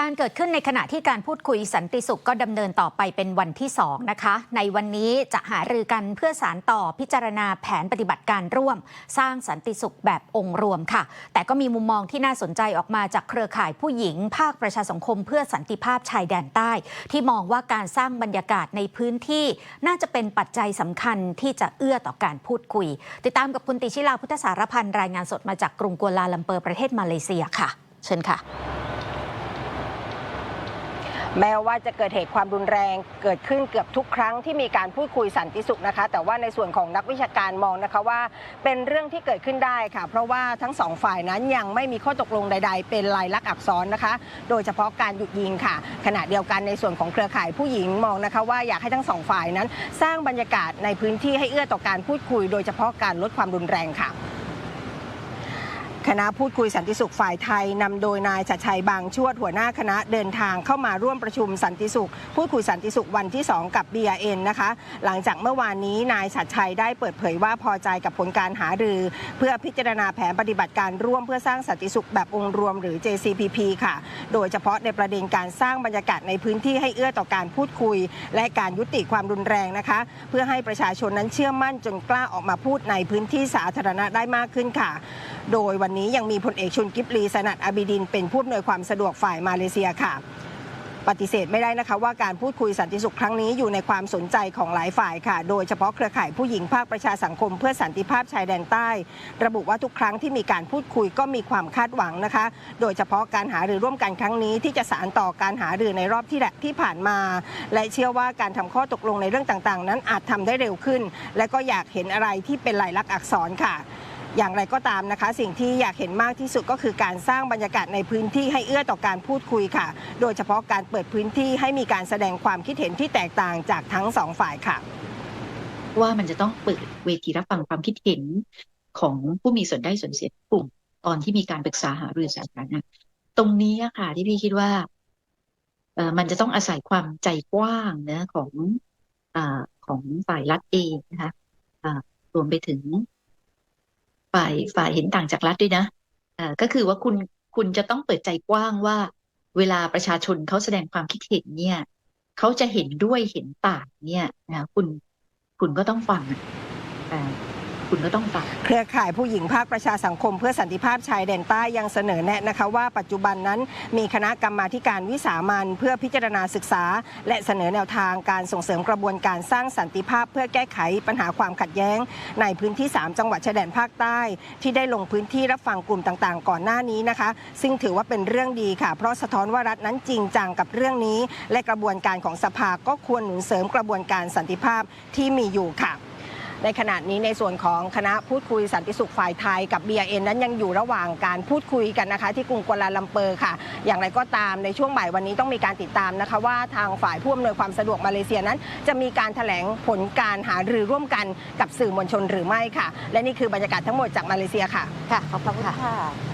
การเกิดขึ้นในขณะที่การพูดคุยสันติสุขก็ดำเนินต่อไปเป็นวันที่2นะคะ ในวันนี้จะหารือกันเพื่อสารต่อพิจารณาแผนปฏิบัติการร่วม สร้างสันติสุขแบบองค์รวมค่ะ แต่ก็มีมุมมองที่น่าสนใจออกมาจากเครือข่ายผู้หญิง ภาคประชาสังคมเพื่อสันติภาพชายแดนใต้ ที่มองว่าการสร้างบรรยากาศในพื้นที่ น่าจะเป็นปัจจัยสำคัญที่จะเอื้อต่อการพูดคุย ติดตามกับคุณติชิลาพุทธสารพันธ์รายงานสดมาจากกรุงกัวลาลัมเปอร์ประเทศมาเลเซียค่ะ เชิญค่ะ แม้ว่าจะเกิดเหตุความรุนแรงเกิดขึ้นเกือบทุกครั้งที่มีการพูดคุยสันติสุขนะคะ แต่ว่าในส่วนของนักวิชาการมองนะคะว่า เป็นเรื่องที่เกิดขึ้นได้ค่ะ เพราะว่าทั้งสองฝ่ายนั้นยังไม่มีข้อตกลงใด ๆ เป็นลายลักษณ์อักษรนะคะ โดยเฉพาะการหยุดยิงค่ะ ขณะเดียวกันในส่วนของเครือข่ายผู้หญิงมองนะคะ ว่าอยากให้ทั้งสองฝ่ายนั้น สร้างบรรยากาศในพื้นที่ให้เอื้อต่อการพูดคุย โดยเฉพาะการลดความรุนแรงค่ะ คณะพูดคุยสันติสุขฝ่ายไทยนำโดยนายชัดชัยบางชวดหัวหน้าคณะเดินทางเข้ามาร่วมประชุมสันติสุข พูดคุยสันติสุขวันที่ 2 กับ BRN นะคะ หลังจากเมื่อวานนี้นายชัดชัยได้เปิดเผยว่าพอใจกับผลการหารือ เพื่อพิจารณาแผนปฏิบัติการร่วมเพื่อสร้างสันติสุขแบบองค์รวมหรือ JCPP ค่ะ โดยเฉพาะในประเด็นการสร้างบรรยากาศในพื้นที่ให้เอื้อต่อการพูดคุย และการยุติความรุนแรงนะคะ เพื่อให้ประชาชนนั้นเชื่อมั่นจนกล้าออกมาพูดในพื้นที่สาธารณะได้มากขึ้นค่ะ โดยวันนี้ยังมีพลเอกชุนกิบลีสนัดอาบิดิน เป็นผู้อำนวยความสะดวกฝ่ายมาเลเซียค่ะปฏิเสธไม่ได้นะคะว่าการพูดคุยสันติสุขครั้งนี้อยู่ในความสนใจของหลายฝ่ายค่ะ โดยเฉพาะเครือข่ายผู้หญิงภาคประชาสังคมเพื่อสันติภาพชายแดนใต้ ระบุว่าทุกครั้งที่มีการพูดคุยก็มีความคาดหวังนะคะ โดยเฉพาะการหารือร่วมกันครั้งนี้ที่จะสานต่อการหารือในรอบที่ที่ผ่านมา และเชื่อว่าการทำข้อตกลงในเรื่องต่างๆ นั้นอาจทำได้เร็วขึ้น และก็อยากเห็นอะไรที่เป็นลายลักษณ์อักษรค่ะ อย่างไรก็ตามนะคะ สิ่งที่อยากเห็นมากที่สุดก็คือการสร้างบรรยากาศในพื้นที่ให้เอื้อต่อการพูดคุยค่ะ โดยเฉพาะการเปิดพื้นที่ให้มีการแสดงความคิดเห็นที่แตกต่างจากทั้งสองฝ่ายค่ะ ว่ามันจะต้องเปิดเวทีรับฟังความคิดเห็นของผู้มีส่วนได้ส่วนเสียกลุ่ม ตอนที่มีการปรึกษาหารือสาธารณะตรงนี้ค่ะที่พี่คิดว่ามันจะต้องอาศัยความใจกว้างนะของอของฝ่ายรัฐเองนะคะรวมไปถึง ฝ่ายฝ่ายเห็นต่างจากรัฐด้วยนะอ่าก็คือว่าคุณคุณจะต้องเปิดใจกว้างว่า เวลาประชาชนเขาแสดงความคิดเห็นเนี่ยเขาจะเห็นด้วยเห็นต่างเนี่ยนะคุณคุณก็ต้องฟังอ่า คุณก็ต้องฟังเครือข่ายผู้หญิงภาคประชาสังคมเพื่อสันติภาพชายแดนใต้ยังเสนอแนะนะคะว่าปัจจุบันนั้นมีคณะกรรมาการวิสามันเพื่อพิจารณาศึกษา และเสนอแนวทางการส่งเสริมกระบวนการสร้างสันติภาพ เพื่อแก้ไขปัญหาความขัดแย้ง ในพื้นที่ 3 จังหวัดชายแดนภาคใต้ ที่ได้ลงพื้นที่รับฟังกลุ่มต่างๆ ก่อนหน้านี้นะคะ ซึ่งถือว่าเป็นเรื่องดีค่ะ เพราะสะท้อนว่ารัฐนั้นจริงจังกับเรื่องนี้ และกระบวนการของสภาก็ควรหนุนเสริมกระบวนการสันติภาพที่มีอยู่ค่ะ ในขณะนี้ในส่วนของคณะพูดคุยสันติสุขฝ่ายไทยกับ BRN นั้นยังอยู่ระหว่างการพูดคุยกันนะคะ ที่กรุงกัวลาลัมเปอร์ค่ะ อย่างไรก็ตามในช่วงบ่ายวันนี้ต้องมีการติดตามนะคะ ว่าทางฝ่ายผู้อำนวยความสะดวกมาเลเซียนั้น จะมีการแถลงผลการหารือร่วมกันกับสื่อมวลชนหรือไม่ค่ะ และนี่คือบรรยากาศทั้งหมดจากมาเลเซียค่ะค่ะขอบคุณค่ะ